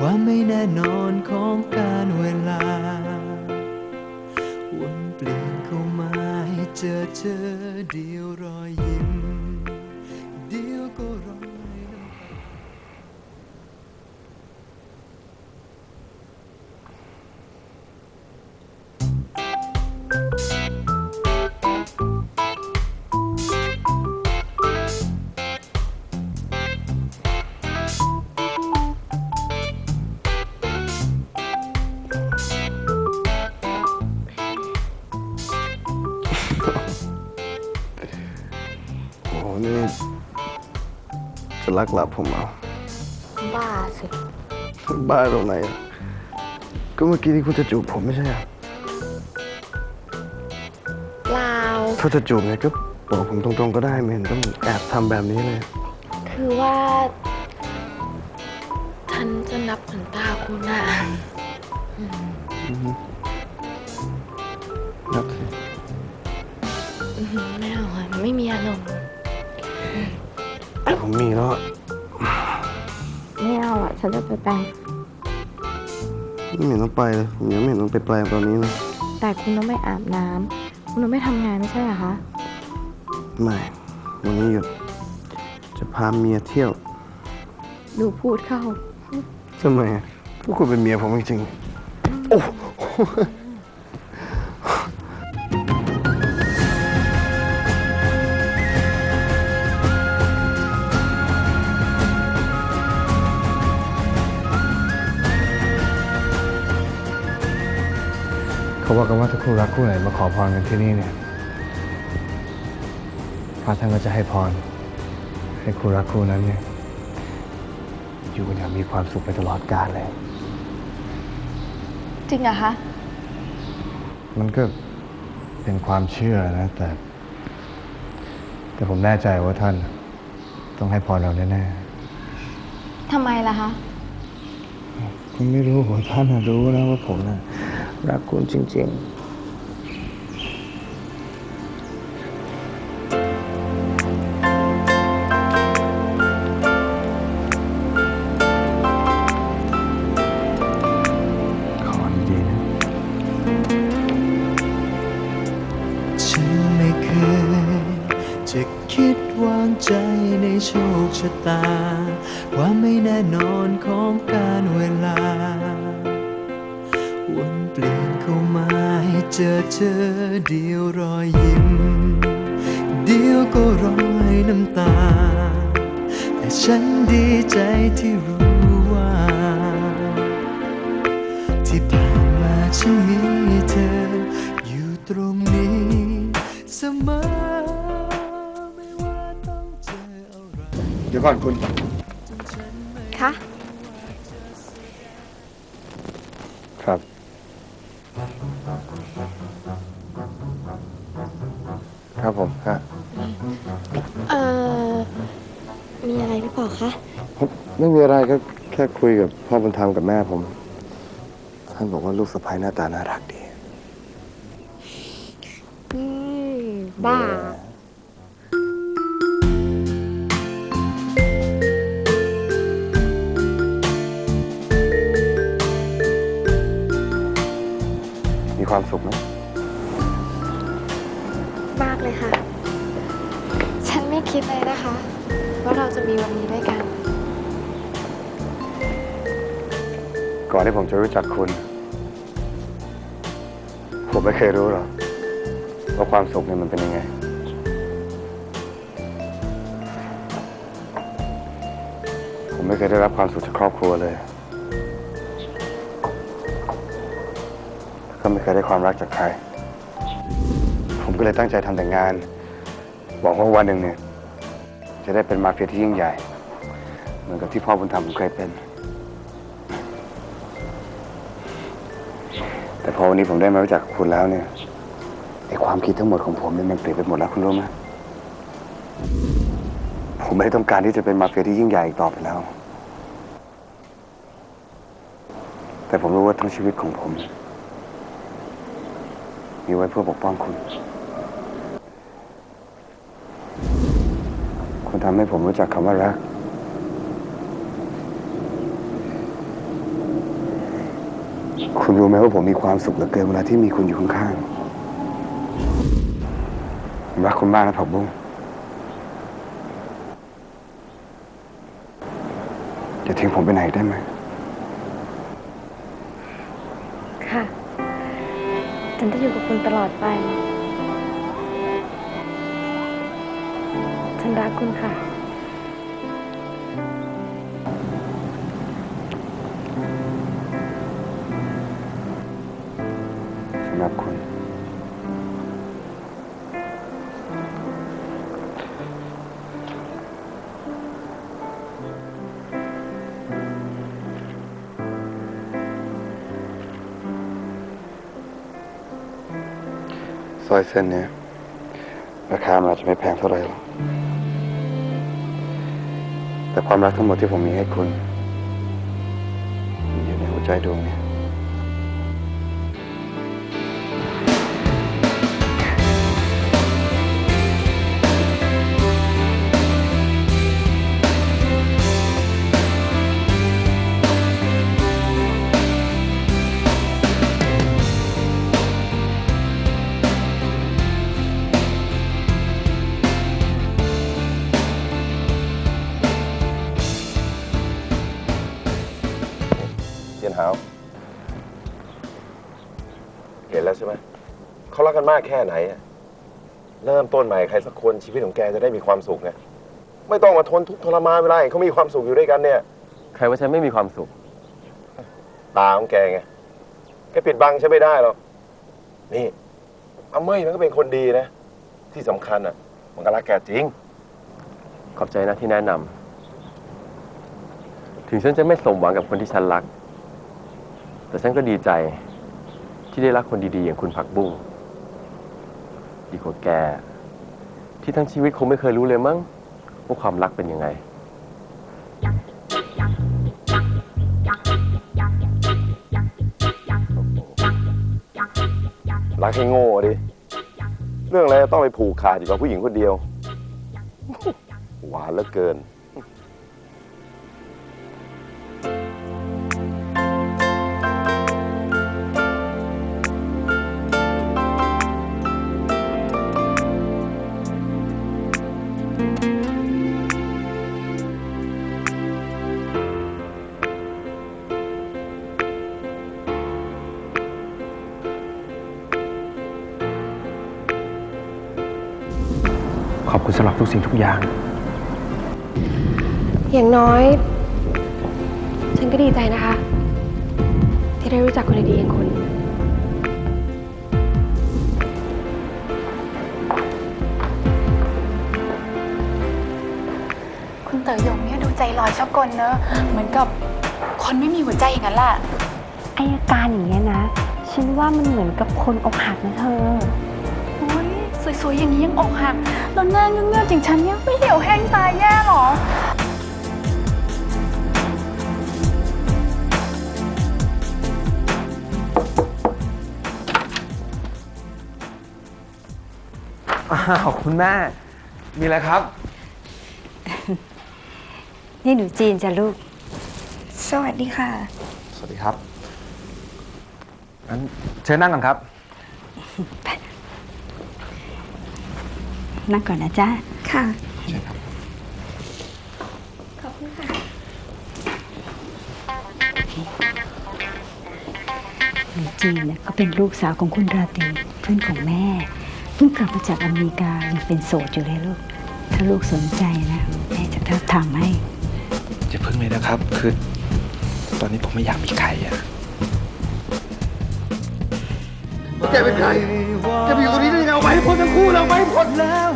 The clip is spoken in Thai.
ความไม่แน่นอนของการเวลา วนเปลี่ยนเข้ามาให้เจอเจอเดียวรอยยิ้ม เดียวก็รอ นี่จะรักหลับผมเหรอบ้าสิ บ้าตรงไหนอะก็เมื่อกี้ที่คุณจะจูบผมไม่ใช่เหรอลาว ถ้าจะจูบเนี่ยก็บอกผมตรงๆก็ได้ไม่เห็นต้องแอบทำแบบนี้เลย คือว่า ฉันจะนับขนตาคุณอะนับสิ อื้อหือไม่เอาอะไม่มีอารมณ์ แต่ผมมีแล้วอะไม่เอาอะฉันจะไปแปลงไม่เห็นต้องไปเลยผมยังไม่เห็นต้องไปแปลงตอนนี้เลยแต่คุณต้องไม่อาบน้ำคุณต้องไม่ทำงานไม่ใช่เหรอคะ ไม่วันนี้หยุด จะพาเมียเที่ยวดูพูดเข้า ทำไมอะพวกคุณเป็นเมียผมจริงๆโอ้โห เขาว่ากันว่าถ้าคู่รักคู่ไหนมาขอพรกันที่นี่เนี่ยพระท่านก็จะให้พร ให้คู่รักคู่นั้นเนี่ยอยู่กันอย่างมีความสุขไปตลอดกาลเลย จริงเหรอคะมันก็เป็นความเชื่อนะแต่ แต่ผมแน่ใจว่าท่านต้องให้พรเราแน่ทำไมล่ะคะๆผมไม่รู้ว่าท่านน่ะรู้นะว่าผมนะ รักคุณจริงๆขอดีๆนะฉันไม่เคยจะคิดวางใจในโชคชะตาความไม่แน่นอนของการเวลา ปลี่ยนเข้ามาให้เจอเจอเดียวรอยยิ้ม เดียวก็รอยน้ำตา แต่ฉันดีใจที่รู้ว่า ที่ผ่านมาฉันมีเธอ อยู่ตรงนี้เสมอไม่ว่าต้องเจออะไรเดี๋ยวก่อนคุณคะ ครับ ครับผมฮะเอ่อ มีอะไรหรือเปล่าคะไม่มีอะไรก็แค่คุยกับพ่อบุญธรรมกับแม่ผม ท่านบอกว่าลูกสะใภ้หน้าตาน่ารักดี อืม บ้ามี ความสุขไหมมากเลยค่ะ ฉันไม่คิดเลยนะคะ ว่าเราจะมีวันนี้ด้วยกัน ก่อนที่ผมจะรู้จักคุณ ผมไม่เคยรู้หรอกว่าความสุขเนี่ยมันเป็นยังไง ผมไม่เคยได้รับความสุขจากครอบครัวเลย ก็ไม่เคยได้ความรักจากใคร ผมก็เลยตั้งใจทำแต่งาน หวังว่าวันหนึ่งเนี่ย จะได้เป็นมาเฟียที่ยิ่งใหญ่ เหมือนกับที่พ่อบุญธรรมผมเคยเป็น แต่พอวันนี้ผมได้มารู้จักคุณแล้วเนี่ยไอความคิดทั้งหมดของผมเนี่ยมันเปลี่ยนไปหมดแล้วคุณรู้ไหมผมไม่ได้ต้องการที่จะเป็นมาเฟียที่ยิ่งใหญ่อีกต่อไปแล้ว แต่ผมรู้ว่าทั้งชีวิตของผม มีไว้เพื่อปกป้องคุณ คุณทำให้ผมรู้จักคำว่ารัก คุณรู้ไหมว่าผมมีความสุขเหลือเกินเวลาที่มีคุณอยู่ข้างๆผมรักคุณมากนะผักบุ้งอย่าทิ้งผมไปไหนได้ไหม ฉันจะอยู่กับคุณตลอดไป ฉันรักคุณค่ะ ร้อยเส้นนี้ราคามันอาจจะไม่แพงเท่าไหร่หรอก แต่ความรักทั้งหมดที่ผมมีให้คุณ อยู่ในหัวใจดวงนี้ ทียนหาว เห็นแล้วใช่ไหม เขารักกันมากแค่ไหนอะเริ่มต้นใหม่ใครสักคนชีวิตของแกจะได้มีความสุขไง ไม่ต้องมาทนทุกข์ทรมานเวลาเห็นเขามีความสุขอยู่ด้วยกันเนี่ย ใครว่าฉันไม่มีความสุข ตาของแกไง แกปิดบังฉันไม่ได้หรอก นี่อาเมยมันก็เป็นคนดีนะ ที่สำคัญอะ มันก็รักแกจริง ขอบใจนะที่แนะนำ ถึงฉันจะไม่สมหวังกับคนที่ฉันรัก แต่ฉันก็ดีใจที่ได้รักคนดีๆ อย่างคุณผักบุ้งดีกว่าแก ที่ทั้งชีวิตคงไม่เคยรู้เลยมั้งว่าความรักเป็นยังไง รักให้โง่ดิ เรื่องอะไรต้องไปผูกขาดอยู่กับผู้หญิงคนเดียว หวานเหลือเกิน คุณสำหรับทุกสิ่งทุกอย่าง อย่างน้อย ฉันก็ดีใจนะคะ ที่ได้รู้จักคนดีๆอย่างคุณ คุณเต๋อหยงเนี่ยดูใจลอยชอบกลเนอะ เหมือนกับคนไม่มีหัวใจอย่างนั้นแหละไออาการอย่างเงี้ยนะ ฉันว่ามันเหมือนกับคนอกหักนะเธอ โอ้ยสวยๆอย่างนี้ยังอกหัก แล้วหน้าเงือกๆอย่างฉันเนี่ยไม่เหี่ยวแห้งตายแย่หรอ อ้าวคุณแม่ มีอะไรครับ นี่หนูจีนจ้ะลูก สวัสดีค่ะ สวัสดีครับงั้นเชิญนั่งก่อนครับ นั่งก่อนนะจ๊ะค่ะเชิญครับหนูจีนเนี่ยก็เป็นลูกสาวของคุณราตรีเพื่อนของแม่ เพิ่งกลับมาจากอเมริกายังเป็นโสดอยู่เลยลูก ถ้าลูกสนใจนะแม่จะทับทามให้ จะพึ่งเลยนะครับ คือ ตอนนี้ผมไม่อยากมีใครอะ แกเป็นใครแกไปอยู่ตรงนี้ได้ยังไงเอาไปให้พ้นทั้งคู่แล้วไปให้พ้นแล้ว